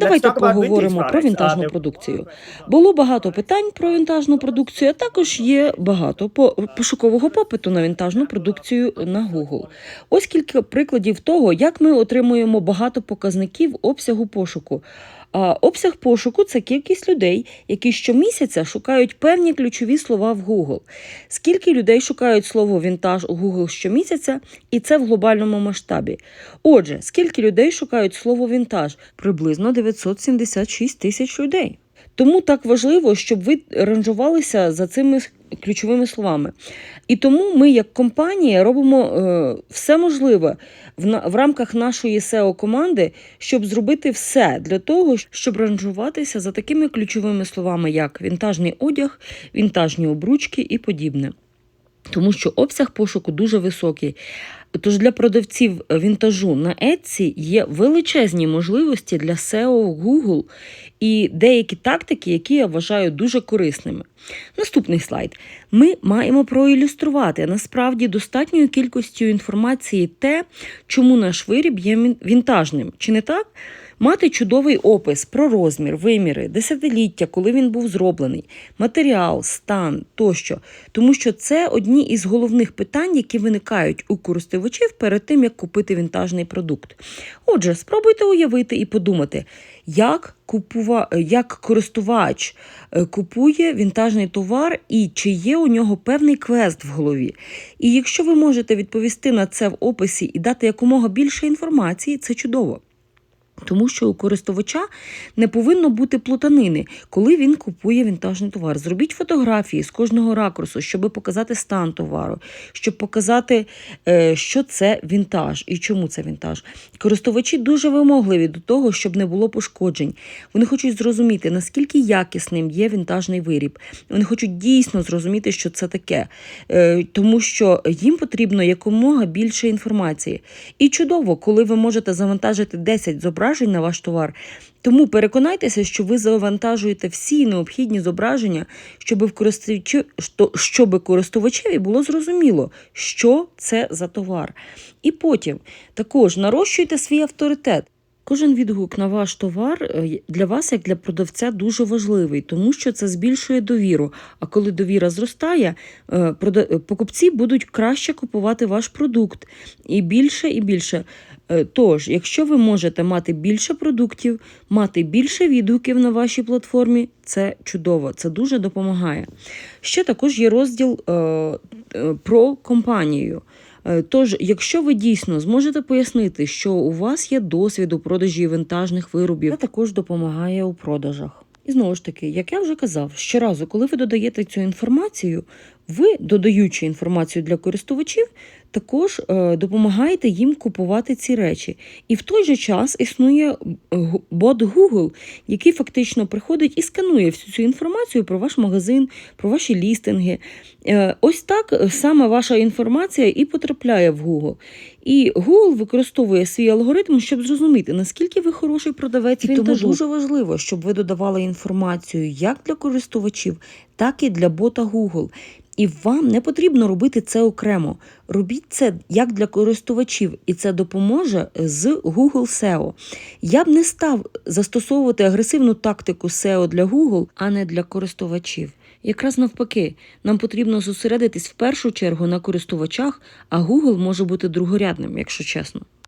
Давайте поговоримо про вінтажну продукцію. Було багато питань про вінтажну продукцію, а також є багато пошукового попиту на вінтажну продукцію на Google. Ось кілька прикладів того, як ми отримуємо багато показників обсягу пошуку. А обсяг пошуку це кількість людей, які щомісяця шукають певні ключові слова в Google. Скільки людей шукають слово вінтаж у Google щомісяця, і це в глобальному масштабі. Отже, скільки людей шукають слово вінтаж? Приблизно 976 тисяч людей. Тому так важливо, щоб ви ранжувалися за цими ключовими словами. І тому ми, як компанія, робимо е, все можливе в, на, в рамках нашої SEO команди, щоб зробити все для того, щоб ранжуватися за такими ключовими словами, як вінтажний одяг, вінтажні обручки і подібне. Тому що обсяг пошуку дуже високий. Тож для продавців вінтажу на Etsy є величезні можливості для SEO в Google і деякі тактики, які я вважаю дуже корисними. Наступний слайд. Ми маємо проілюструвати насправді достатньою кількістю інформації те, чому наш виріб є вінтажним. Чи не так? Мати чудовий опис про розмір, виміри, десятиліття, коли він був зроблений, матеріал, стан тощо. Тому що це одні із головних питань, які виникають у користувачів перед тим, як купити вінтажний продукт. Отже, спробуйте уявити і подумати, як, купува... як користувач е, купує вінтажний товар і чи є у нього певний квест в голові. І якщо ви можете відповісти на це в описі і дати якомога більше інформації, це чудово. Тому що у користувача не повинно бути плутанини, коли він купує вінтажний товар. Зробіть фотографії з кожного ракурсу, щоб показати стан товару, щоб показати, е, що це вінтаж і чому це вінтаж. Користувачі дуже вимогливі до того, щоб не було пошкоджень. Вони хочуть зрозуміти, наскільки якісним є вінтажний виріб. Вони хочуть дійсно зрозуміти, що це таке, Е, тому що їм потрібно якомога більше інформації. І чудово, коли ви можете завантажити 10 зображень на ваш товар. Тому переконайтеся, що ви завантажуєте всі необхідні зображення, щоб користувачеві було зрозуміло, що це за товар. І потім також нарощуйте свій авторитет. Кожен відгук на ваш товар е, для вас, як для продавця, дуже важливий, тому що це збільшує довіру. А коли довіра зростає, е, е, покупці будуть краще купувати ваш продукт і більше і більше. Е, Тож, якщо ви можете мати більше продуктів, мати більше відгуків на вашій платформі, це чудово, це дуже допомагає. Ще також є розділ е, е, про компанію. Тож, якщо ви дійсно зможете пояснити, що у вас є досвід у продажі вінтажних виробів, це також допомагає у продажах. І знову ж таки, як я вже казав, щоразу, коли ви додаєте цю інформацію, ви, додаючи інформацію для користувачів, також е, допомагаєте їм купувати ці речі. І в той же час існує е, бот Google, який фактично приходить і сканує всю цю інформацію про ваш магазин, про ваші лістинги. Е, Ось так саме ваша інформація і потрапляє в Google. І Google використовує свій алгоритм, щоб зрозуміти, наскільки ви хороший продавець. І тому дуже важливо, щоб ви додавали інформацію як для користувачів, так і для бота Google. І вам не потрібно робити це окремо. Робіть це як для користувачів, і це допоможе з Google SEO. Я б не став застосовувати агресивну тактику SEO для Google, а не для користувачів. Якраз навпаки, нам потрібно зосередитись в першу чергу на користувачах, а Google може бути другорядним, якщо чесно.